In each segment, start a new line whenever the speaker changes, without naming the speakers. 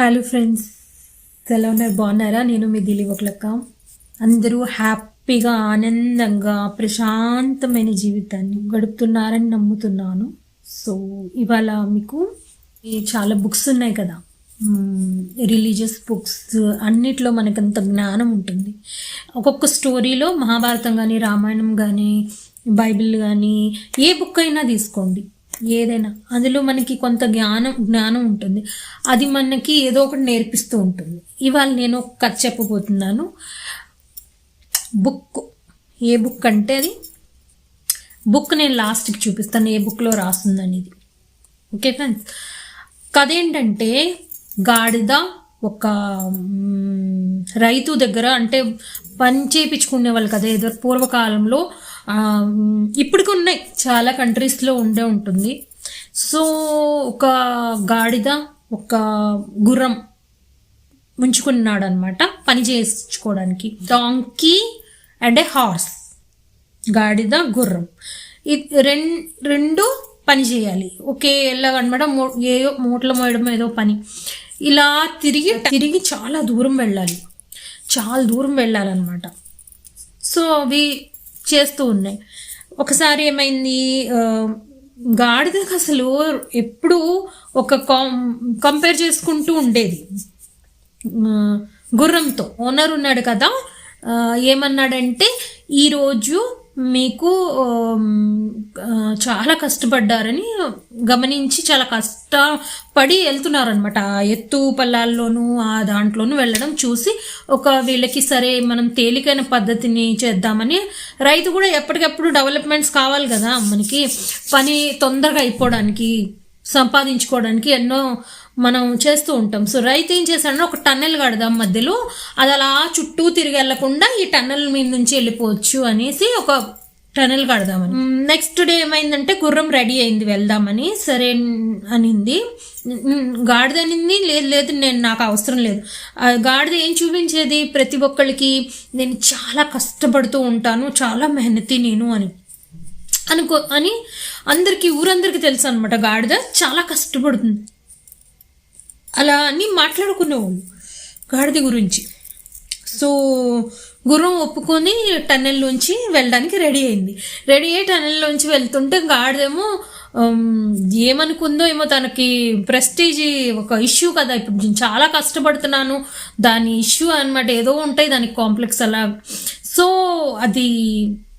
Hello friends ఎలా ఉన్నారు? బాగున్నారా? నేను మీ దిలీప్ ఒకలక్క. అందరూ హ్యాపీగా ఆనందంగా ప్రశాంతమైన జీవితాన్ని గడుపుతున్నారని నమ్ముతున్నాను. సో ఇవాళ మీకు ఈ చాలా బుక్స్ ఉన్నాయి కదా? Hmm, రిలీజియస్ బుక్స్ అన్నిట్లో మనకంత జ్ఞానం ఉంటుంది. ఒక్కొక్క స్టోరీలో మహాభారతం కానీ రామాయణం కానీ బైబిల్ కానీ ఏ బుక్ అయినా తీసుకోండి. ఏదైనా. అందులో మనకి కొంత జ్ఞానం జ్ఞానం ఉంటుంది. అది మనకి ఏదో ఒకటి నేర్పిస్తూ ఉంటుంది. ఇవాళ నేను ఒక కథ చెప్పబోతున్నాను. బుక్. ఏ బుక్ అంటే అది? బుక్ నేను లాస్ట్కి చూపిస్తాను. ఏ బుక్లో రాస్తుందని ఇది ఓకే ఫ్రెండ్స్? కథ ఏంటంటే గాడిద ఒక రైతు దగ్గర అంటే పని చేయించుకునే వాళ్ళు కదా ఏదో పూర్వకాలంలో ఇప్పటికి ఉన్నాయి చాలా కంట్రీస్లో ఉండే ఉంటుంది. సో ఒక గాడిద ఒక గుర్రం ఉంచుకున్నాడు అనమాట పని చేసుకోవడానికి డాంకీ అండ్ ఏ హార్స్ గాడిద గుర్రం. ఇది రెం రెండు పని చేయాలి. ఒకే ఎలాగనమాట మో ఏ మూటలు మోయడం ఏదో పని. ఇలా తిరిగి తిరిగి చాలా దూరం వెళ్ళాలి. చాలా దూరం వెళ్ళాలన్నమాట. సో అవి చేస్తూ ఉన్నాయి. ఒకసారి ఏమైంది గాడిదకు అసలు ఎప్పుడూ ఒక కంపేర్ చేసుకుంటూ ఉండేది. గుర్రంతో ఓనర్ ఉన్నాడు కదా ఏమన్నాడంటే ఈరోజు మీకు చాలా కష్టపడ్డారని గమనించి చాలా కష్టపడి వెళ్తున్నారనమాట ఆ ఎత్తు పల్లాల్లోనూ ఆ దాంట్లోనూ వెళ్ళడం చూసి ఒక వీళ్ళకి సరే మనం తేలికైన పద్ధతిని చేద్దామని రైతు కూడా ఎప్పటికప్పుడు డెవలప్మెంట్స్ కావాలి కదా మనకి. పని తొందరగా అయిపోవడానికి సంపాదించుకోవడానికి ఎన్నో మనం చేస్తూ ఉంటాం. సో రైతు ఏం చేశాడంటే ఒక టన్నెల్ కడదాం మధ్యలో. అది అలా చుట్టూ తిరిగి వెళ్ళకుండా ఈ టన్నెల్ మీద నుంచి వెళ్ళిపోవచ్చు అనేసి ఒక టన్నెల్ కడదామని. నెక్స్ట్ డే ఏమైందంటే గుర్రం రెడీ అయింది వెళ్దామని. సరే అనింది. గాడిద అనింది. లేదు లేదు నేను నాకు అవసరం లేదు. గాడిద ఏం చూపించేది? ప్రతి ఒక్కరికి నేను చాలా కష్టపడుతూ ఉంటాను. చాలా మెహనతి నేను అని. అనుకో అని అందరికీ ఊరందరికీ తెలుసు అనమాట గాడిద. చాలా కష్టపడుతుంది. అలా అని మాట్లాడుకునేవాళ్ళు గాడిద గురించి. సో గుర్రం ఒప్పుకొని టన్నెల్లోంచి వెళ్ళడానికి రెడీ అయింది. రెడీ అయ్యి టన్నెల్లోంచి వెళ్తుంటే గాడిదేమో ఏమనుకుందో ఏమో తనకి ప్రెస్టీజ్ ఒక ఇష్యూ కదా. ఇప్పుడు నేను చాలా కష్టపడుతున్నాను. దాని ఇష్యూ అన్నమాట ఏదో ఉంటాయి దానికి కాంప్లెక్స్ అలా. సో అది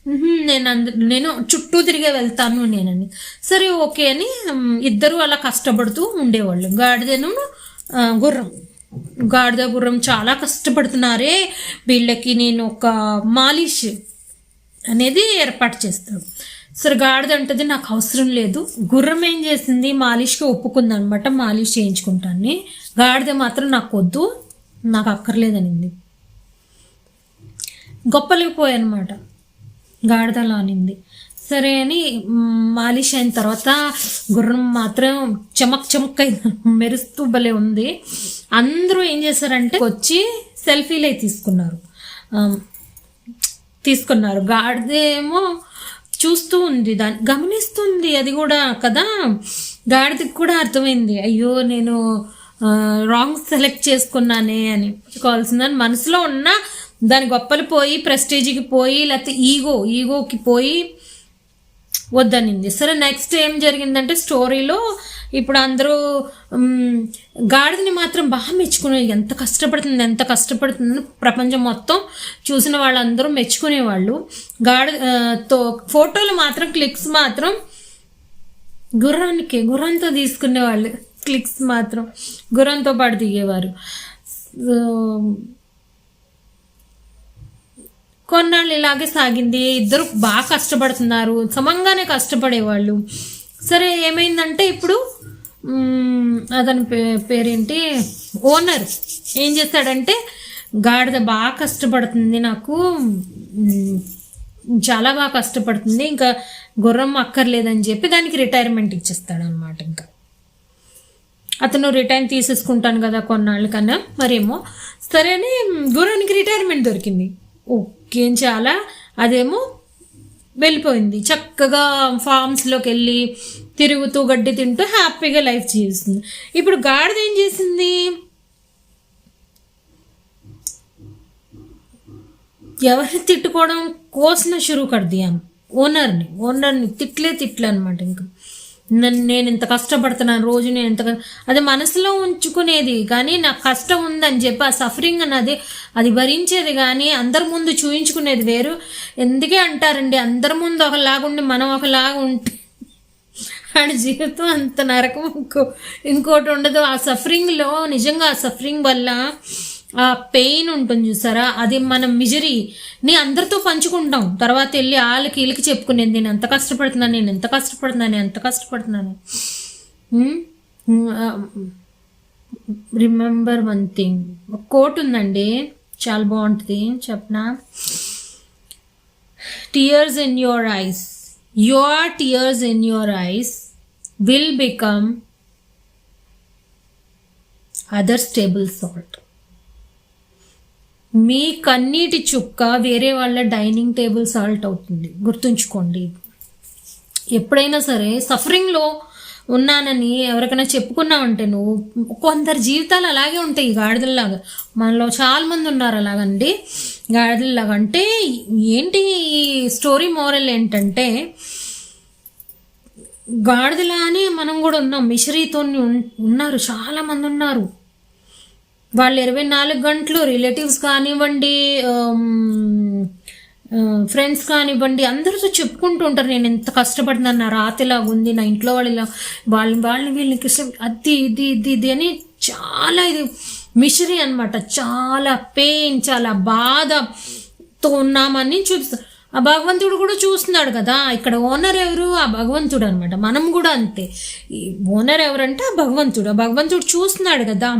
నేను అంద నేను చుట్టూ తిరిగే వెళ్తాను నేనని. సరే ఓకే అని ఇద్దరు అలా కష్టపడుతూ ఉండేవాళ్ళు. గాడిదను గుర్రం. గాడిద గుర్రం చాలా కష్టపడుతున్నారే వీళ్ళకి నేను ఒక మాలిష్ అనేది ఏర్పాటు చేస్తాడు సరే గాడిద అంటది నాకు అవసరం లేదు. గుర్రం ఏం చేసింది? మాలిష్కి ఒప్పుకుంది అనమాట మాలిష్ చేయించుకుంటాను గాడిద మాత్రం నాకు వద్దు నాకు అక్కర్లేదనింది. గొప్పలకి అనమాట గాడిదలో అనింది సరే అని మాలిష్ అయిన తర్వాత గుర్రం మాత్రం చమక్ చమక్ అయింది మెరుస్తూ భలే ఉంది. అందరూ ఏం చేశారంటే వచ్చి సెల్ఫీలే తీసుకున్నారు. తీసుకున్నారు. గాడిదేమో చూస్తూ ఉంది. దాన్ని గమనిస్తుంది. అది కూడా కదా? గాడిదకి కూడా అర్థమైంది. అయ్యో నేను రాంగ్ సెలెక్ట్ చేసుకున్నానే అని. కావాల్సిందని మనసులో ఉన్న దాని గొప్పలు పోయి ప్రెస్టేజ్కి పోయి లేకపోతే ఈగో ఈగోకి పోయి వద్దనింది. సరే నెక్స్ట్ ఏం జరిగిందంటే స్టోరీలో ఇప్పుడు అందరూ గాడిదని మాత్రం బాగా మెచ్చుకునే ఎంత కష్టపడుతుంది ఎంత కష్టపడుతుంది ప్రపంచం మొత్తం చూసిన వాళ్ళందరూ మెచ్చుకునేవాళ్ళు. గాడి తో ఫోటోలు మాత్రం క్లిక్స్ మాత్రం గుర్రానికి గుర్రంతో తీసుకునేవాళ్ళు. క్లిక్స్ మాత్రం గుర్రంతో పాటు దిగేవారు. సో, కొన్నాళ్ళు ఇలాగే సాగింది ఇద్దరు బాగా కష్టపడుతున్నారు సమంగానే కష్టపడేవాళ్ళు. సరే ఏమైందంటే ఇప్పుడు అతని పే పేరేంటి? ఓనర్. ఏం చేస్తాడంటే గాడిద బాగా కష్టపడుతుంది నాకు చాలా బాగా కష్టపడుతుంది ఇంకా గుర్రం అక్కర్లేదని చెప్పి దానికి రిటైర్మెంట్ ఇచ్చేస్తాడు అనమాట ఇంకా. అతను రిటైర్ తీసేసుకుంటాను కదా కొన్నాళ్ళు కన్నా మరేమో. సరే అని గుర్రానికి రిటైర్మెంట్ దొరికింది. ఓ గేంచాల అదేమో వెళ్ళిపోయింది. చక్కగా ఫార్మ్స్లోకి వెళ్ళి తిరుగుతూ గడ్డి తింటూ హ్యాపీగా లైఫ్ జీవిస్తుంది. ఇప్పుడు గాడిద ఏం చేసింది? ఎవరిని తిట్టుకోవడం కోసిన షురూ కడ్ది దియాను ఓనర్ని ఓనర్ని తిట్లే తిట్లు అనమాట ఇంకా. నన్ను నేను ఇంత కష్టపడుతున్నాను రోజు నేను ఇంత అది మనసులో ఉంచుకునేది కానీ నాకు కష్టం ఉందని చెప్పి ఆ సఫరింగ్ అన్నది అది భరించేది కానీ అందరి ముందు చూయించుకునేది వేరు. ఎందుకే అంటారండి అందరి ముందు ఒకలాగుండి మనం ఒకలాగా ఉంటే ఆడి జీవితం అంత నరకం ఇంకో ఇంకోటి ఉండదు ఆ సఫరింగ్లో నిజంగా ఆ సఫరింగ్ వల్ల ఆ పెయిన్ ఉంటుంది చూసారా? అది మనం మిజరీని అందరితో పంచుకుంటాం. తర్వాత వెళ్ళి వాళ్ళకి వీళ్ళకి చెప్పుకునేది నేను ఎంత కష్టపడుతున్నాను నేను ఎంత కష్టపడుతున్నాను ఎంత కష్టపడుతున్నాను రిమెంబర్ వన్ థింగ్ ఒక కోట్ ఉందండి. చాలా బాగుంటుంది. చెప్పనా? Tears in your eyes your tears in your eyes will become other stable salt మీ కన్నీటి చుక్క వేరే వాళ్ళ డైనింగ్ టేబుల్ సాల్ట్ అవుతుంది. గుర్తుంచుకోండి. ఎప్పుడైనా సరే సఫరింగ్లో ఉన్నానని ఎవరికైనా చెప్పుకున్నావంటే నువ్వు కొందరి జీవితాలు అలాగే ఉంటాయి గాడిదల్లాగా. మనలో చాలామంది ఉన్నారు అలాగండి. గాడిదల్లాగా అంటే ఏంటి ఈ స్టోరీ మోరల్ ఏంటంటే గాడిదలానే మనం కూడా ఉన్నాం. మిషరీతో ఉన్నారు. చాలామంది ఉన్నారు. వాళ్ళు ఇరవై నాలుగు గంటలు రిలేటివ్స్ కానివ్వండి um, um, ఫ్రెండ్స్ కానివ్వండి అందరితో చెప్పుకుంటూ ఉంటారు. నేను ఎంత కష్టపడుతున్నాను నా రాత ఇలా ఉంది నా ఇంట్లో వాళ్ళు ఇలా వాళ్ళని వాళ్ళని వీళ్ళకి ఇష్టం అది ఇది ఇది ఇది అని చాలా ఇది మిషరీ అన్నమాట. చాలా పెయిన్ చాలా బాధతో ఉన్నామని చూపిస్తారు ఆ భగవంతుడు కూడా చూస్తున్నాడు కదా. ఇక్కడ ఓనర్ ఎవరు? ఆ భగవంతుడు అనమాట మనం కూడా అంతే. ఈ ఓనర్ ఎవరంటే ఆ భగవంతుడు. ఆ భగవంతుడు చూస్తున్నాడు కదా.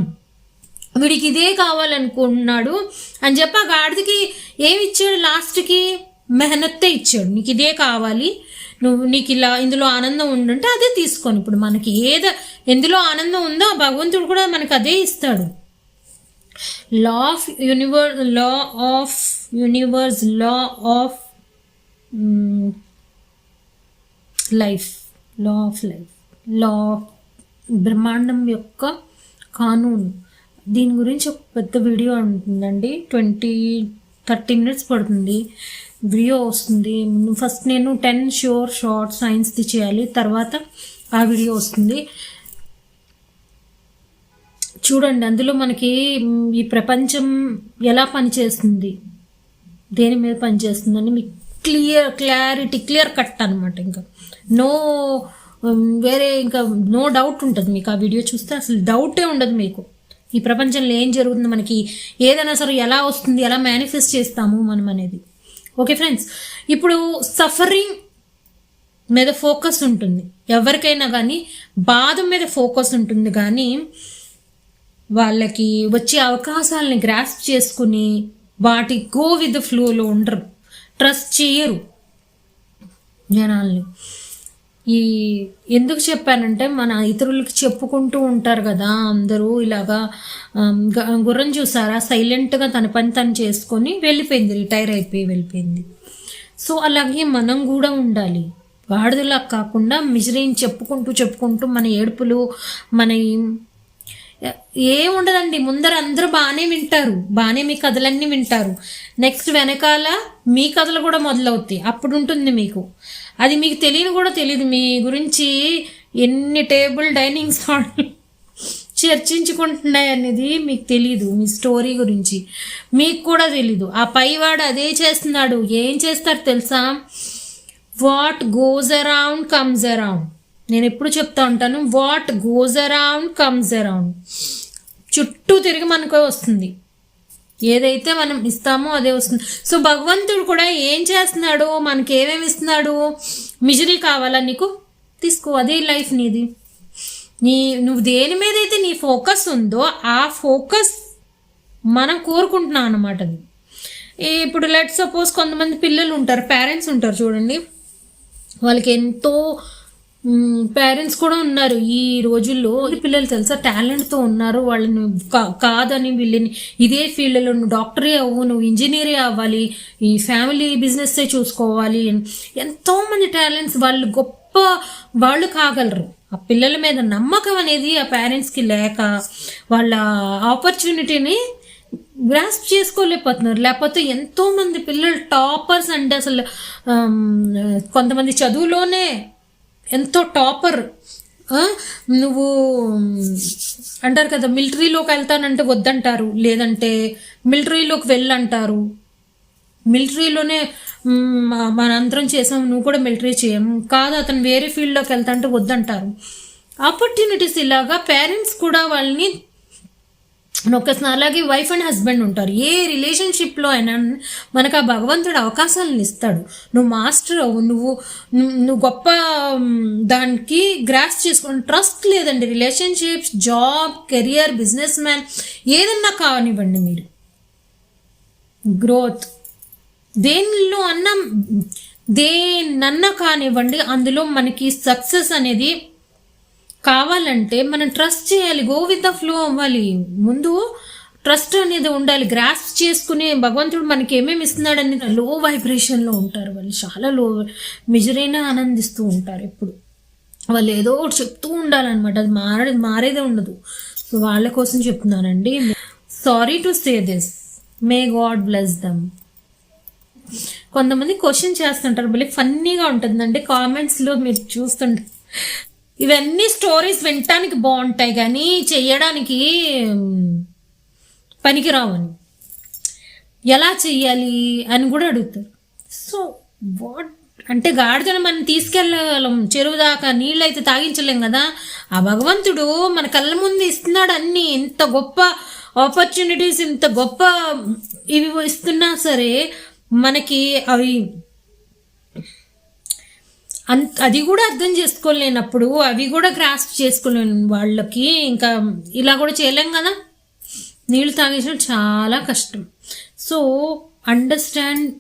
వీడికి ఇదే కావాలనుకుంటున్నాడు అని చెప్పి ఆ గాడిదకి ఏమి ఇచ్చాడు? లాస్ట్కి మెహనత్తే ఇచ్చాడు. నీకు ఇదే కావాలి. నువ్వు నీకు ఇలా ఇందులో ఆనందం ఉండుంటే అదే తీసుకొని ఇప్పుడు మనకి ఏదో ఎందులో ఆనందం ఉందో ఆ భగవంతుడు కూడా మనకు అదే ఇస్తాడు. Law of universe law of universe law of life law of life law బ్రహ్మాండం యొక్క కానూన్. దీని గురించి ఒక పెద్ద వీడియో ఉంటుందండి ట్వంటీ థర్టీ మినిట్స్ పడుతుంది. వీడియో వస్తుంది. ఫస్ట్ నేను టెన్ షోర్ షార్ట్ సైన్స్ది చేయాలి. తర్వాత ఆ వీడియో వస్తుంది. చూడండి అందులో మనకి ఈ ప్రపంచం ఎలా పనిచేస్తుంది? దేని మీద పనిచేస్తుందని మీకు క్లియర్ క్లారిటీ క్లియర్ కట్ అనమాట ఇంకా. నో వేరే ఇంకా నో డౌట్ ఉంటుంది మీకు ఆ వీడియో చూస్తే. అసలు డౌటే ఉండదు మీకు. ఈ ప్రపంచంలో ఏం జరుగుతుంది మనకి? ఏదైనా సరే ఎలా వస్తుంది? ఎలా మేనిఫెస్ట్ చేస్తాము మనం అనేది. ఓకే ఫ్రెండ్స్ ఇప్పుడు సఫరింగ్ మీద ఫోకస్ ఉంటుంది. ఎవరికైనా కానీ బాధ మీద ఫోకస్ ఉంటుంది కానీ వాళ్ళకి వచ్చే అవకాశాలని గ్రాస్ప్ చేసుకుని వాటి గో విత్ ఫ్లోలో ఉండరు. ట్రస్ట్ చేయరు జనాల్ని. ఈ ఎందుకు చెప్పానంటే మన ఇతరులకి చెప్పుకుంటూ ఉంటారు కదా అందరూ ఇలాగా గుర్రం చూసారా? సైలెంట్గా తన పని తను చేసుకొని వెళ్ళిపోయింది రిటైర్ అయిపోయి వెళ్ళిపోయింది. సో అలాగే మనం కూడా ఉండాలి. వాడుదలా కాకుండా మిజరీని చెప్పుకుంటూ చెప్పుకుంటూ మన ఏడుపులు మన ఏముండదండి ఉండదండి ముందర అందరూ బాగానే వింటారు బాగానే మీ కథలన్నీ వింటారు. నెక్స్ట్ వెనకాల మీ కథలు కూడా మొదలవుతాయి అప్పుడు ఉంటుంది మీకు. అది మీకు తెలియని కూడా తెలియదు మీ గురించి ఎన్ని టేబుల్ డైనింగ్ హాల్ చర్చించుకుంటున్నాయి అనేది మీకు తెలియదు మీ స్టోరీ గురించి మీకు కూడా తెలీదు. ఆ పైవాడు అదే చేస్తున్నాడు ఏం చేస్తారు తెలుసా? What goes around comes around నేను ఎప్పుడు చెప్తా ఉంటాను what goes around comes around చుట్టూ తిరిగి మనకు వస్తుంది. ఏదైతే మనం ఇస్తామో అదే వస్తుంది. సో భగవంతుడు కూడా ఏం చేస్తున్నాడు? మనకి ఏమేమి ఇస్తున్నాడు? మిజరీ కావాలా నీకు? తీసుకో అదే లైఫ్ నీది. నీ నువ్వు దేని మీద అయితే నీ ఫోకస్ ఉందో ఆ ఫోకస్ మనం కోరుకుంటున్నాం అన్నమాట అది. ఇప్పుడు లెట్ సపోజ్ కొంతమంది పిల్లలు ఉంటారు పేరెంట్స్ ఉంటారు చూడండి. వాళ్ళకి ఎంతో పేరెంట్స్ కూడా ఉన్నారు ఈ రోజుల్లో. పిల్లలు తెలుసా? టాలెంట్తో ఉన్నారు. వాళ్ళని కా- కాదని వీళ్ళని ఇదే ఫీల్డ్లో నువ్వు డాక్టరే అవ్వు నువ్వు ఇంజనీరే అవ్వాలి ఈ ఫ్యామిలీ బిజినెస్సే చూసుకోవాలి. ఎంతోమంది టాలెంట్స్ వాళ్ళు గొప్ప వాళ్ళు కాగలరు. ఆ పిల్లల మీద నమ్మకం అనేది ఆ పేరెంట్స్కి లేక వాళ్ళ ఆపర్చునిటీని గ్రాస్ప్ చేసుకోలేకపోతున్నారు. లేకపోతే ఎంతోమంది పిల్లలు టాపర్స్ అంటే అసలు. కొంతమంది చదువులోనే ఎంతో టాపర్. నువ్వు అంటారు కదా మిలిటరీలోకి వెళ్తానంటే వద్దంటారు. లేదంటే మిలిటరీలోకి వెళ్ళంటారు. మిలిటరీలోనే మ్, మనందరం చేసాం నువ్వు కూడా మిలిటరీ చేయం. కాదు అతను వేరే ఫీల్డ్లోకి వెళ్తా అంటే వద్దంటారు. ఆపర్చునిటీస్ ఇలాగా పేరెంట్స్ కూడా వాళ్ళని నొక్కేస్తున్నారు అలాగే వైఫ్ అండ్ హస్బెండ్ ఉంటారు. ఏ రిలేషన్షిప్లో అయినా మనకు ఆ భగవంతుడు అవకాశాలను ఇస్తాడు. నువ్వు మాస్టర్ అవ్వు. నువ్వు నువ్వు నువ్వు గొప్ప దానికి గ్రాస్ చేసుకుని ట్రస్ట్ లేదండి. Relationships job career business man ఏదన్నా కావనివ్వండి మీరు. గ్రోత్ దేనిలో అన్నా దేన్నన్నా కానివ్వండి అందులో మనకి సక్సెస్ అనేది కావాలంటే మనం ట్రస్ట్ చేయాలి. గో విత్ ద ఫ్లో అవ్వాలి. ముందు ట్రస్ట్ అనేది ఉండాలి. గ్రాస్ చేసుకునే భగవంతుడు మనకి ఏమేమి ఇస్తున్నాడని లో వైబ్రేషన్లో ఉంటారు. వాళ్ళు చాలా లో మెజరైనా ఆనందిస్తూ ఉంటారు ఎప్పుడు. వాళ్ళు ఏదో ఒకటి చెప్తూ ఉండాలన్నమాట. అది మారే మారేదే ఉండదు. సో వాళ్ళ కోసం చెప్తున్నానండి. Sorry to say this may God bless them కొంతమంది క్వశ్చన్ చేస్తుంటారు. భలే ఫన్నీగా ఉంటుందండి. కామెంట్స్లో మీరు చూస్తుంటారు ఇవన్నీ స్టోరీస్ వినటానికి బాగుంటాయి కానీ చెయ్యడానికి పనికిరావని ఎలా చెయ్యాలి అని కూడా అడుగుతారు. సో వాట్ అంటే గాడిదను మనం తీసుకెళ్ళగలం. చెరువు దాకా నీళ్ళు అయితే తాగించలేం కదా. ఆ భగవంతుడు మన కళ్ళ ముందు ఇస్తున్నాడు అన్ని. ఇంత గొప్ప ఆపర్చునిటీస్ ఇంత గొప్ప ఇవి ఇస్తున్నా సరే మనకి అవి అంత అది కూడా అర్థం చేసుకోలేనప్పుడు అవి కూడా గ్రాస్ప్ చేసుకోలేని వాళ్ళకి ఇంకా ఇలా కూడా చేయలేం కదా? నీళ్ళు తాగేసడం చాలా కష్టం. సో అండర్స్టాండ్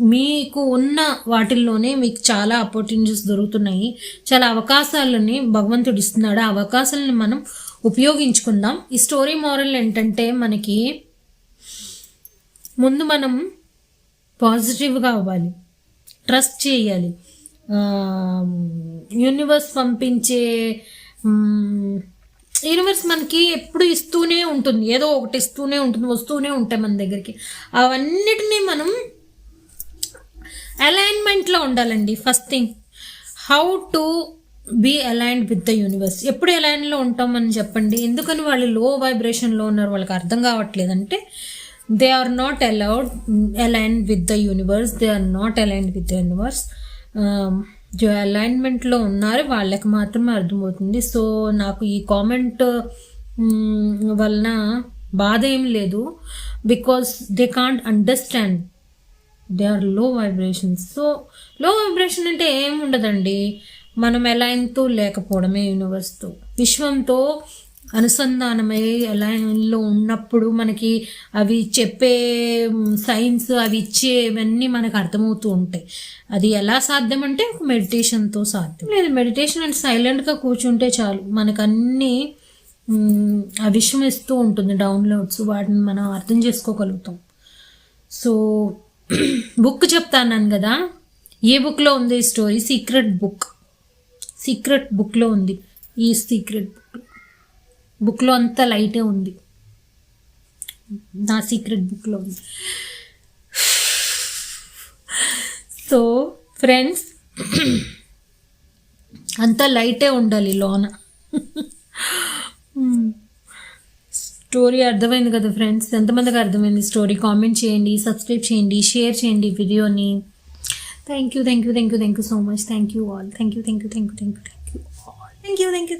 మీకు ఉన్న వాటిల్లోనే మీకు చాలా ఆపర్చునిటీస్ దొరుకుతున్నాయి. చాలా అవకాశాలని భగవంతుడు ఇస్తున్నాడు. ఆ అవకాశాలను మనం ఉపయోగించుకుందాం. ఈ స్టోరీ మోరల్ ఏంటంటే మనకి ముందు మనం పాజిటివ్గా అవ్వాలి. ట్రస్ట్ చేయాలి. యూనివర్స్ పంపించే యూనివర్స్ మనకి ఎప్పుడు ఇస్తూనే ఉంటుంది. ఏదో ఒకటి ఇస్తూనే ఉంటుంది వస్తూనే ఉంటాయి మన దగ్గరికి. అవన్నిటినీ మనం అలైన్మెంట్లో ఉండాలండి. First thing how to be aligned with the universe ఎప్పుడు అలైన్లో ఉంటామని చెప్పండి. ఎందుకని వాళ్ళు లో వైబ్రేషన్లో ఉన్నారు వాళ్ళకి అర్థం కావట్లేదంటే they are not allowed align with the universe they are not aligned with the universe అలైన్మెంట్లో ఉన్నారు వాళ్ళకి మాత్రమే అర్థమవుతుంది. సో నాకు ఈ కామెంట్ వలన బాధ ఏం లేదు. Because they can't understand they are low vibrations so low vibration అంటే ఏం ఉండదండి. మనం ఎలైన్తో లేకపోవడమే యూనివర్స్తో విశ్వంతో అనుసంధానమై లైన్లో ఉన్నప్పుడు మనకి అవి చెప్పే సైన్స్ అవి ఇచ్చేవన్నీ మనకు అర్థమవుతూ ఉంటాయి. అది ఎలా సాధ్యం అంటే ఒక మెడిటేషన్తో సాధ్యం. లేదు మెడిటేషన్ అంటే సైలెంట్గా కూర్చుంటే చాలు. మనకు అన్నీ మ్, ఇస్తూ ఉంటుంది డౌన్లోడ్స్ వాటిని మనం అర్థం చేసుకోగలుగుతాం. సో బుక్ చెప్తాను కదా? ఏ బుక్లో ఉంది ఈ స్టోరీ? Secret book. సీక్రెట్ బుక్లో ఉంది ఈ సీక్రెట్ బుక్. బుక్లో అంతా లైటే ఉంది. నా సీక్రెట్ బుక్లో ఉంది. సో ఫ్రెండ్స్ అంతా లైటే ఉండాలి లోన. స్టోరీ అర్థమైంది కదా ఫ్రెండ్స్? ఎంతమందికి అర్థమైంది స్టోరీ? కామెంట్ చేయండి సబ్స్క్రైబ్ చేయండి షేర్ చేయండి వీడియోని. Thank you thank you thank you thank you so much. Thank you all. Thank you thank you thank you thank you thank you all thank you thank you.